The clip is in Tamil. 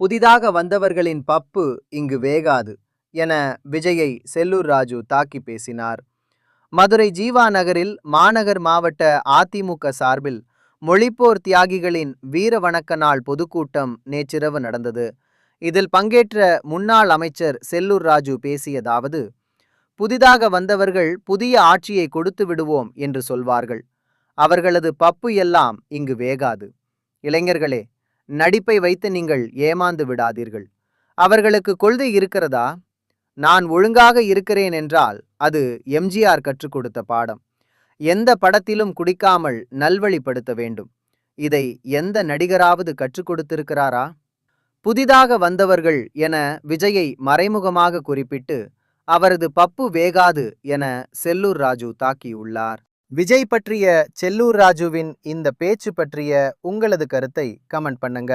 புதிதாக வந்தவர்களின் பப்பு இங்கு வேகாது என விஜயை செல்லூர் ராஜு தாக்கி பேசினார். மதுரை ஜீவா நகரில் மாநகர் மாவட்ட அதிமுக சார்பில் மொழிப்போர் தியாகிகளின் வீர வணக்க நாள் பொதுக்கூட்டம் நேற்றிரவு நடந்தது. இதில் பங்கேற்ற முன்னாள் அமைச்சர் செல்லூர் ராஜு பேசியதாவது புதிதாக வந்தவர்கள் புதிய ஆட்சியை கொடுத்து விடுவோம் என்று சொல்வார்கள். அவர்களது பப்பு எல்லாம் இங்கு வேகாது. இளைஞர்களே நடிப்பை வைத்து நீங்கள் ஏமாந்து விடாதீர்கள். அவர்களுக்கு கொள்கை இருக்கிறதா? நான் ஒழுங்காக இருக்கிறேன் என்றால் அது எம்ஜிஆர் கற்றுக் கொடுத்த பாடம். எந்த படத்திலும் குடிக்காமல் நல்வழிப்படுத்த வேண்டும். இதை எந்த நடிகராவது கற்றுக் கொடுத்திருக்கிறாரா? புதிதாக வந்தவர்கள் என விஜயை மறைமுகமாக குறிப்பிட்டு அவரது பப்பு வேகாது என செல்லூர் ராஜு தாக்கியுள்ளார். விஜய் பற்றிய செல்லூர் ராஜுவின் இந்த பேச்சு பற்றிய உங்களது கருத்தை கமெண்ட் பண்ணுங்க.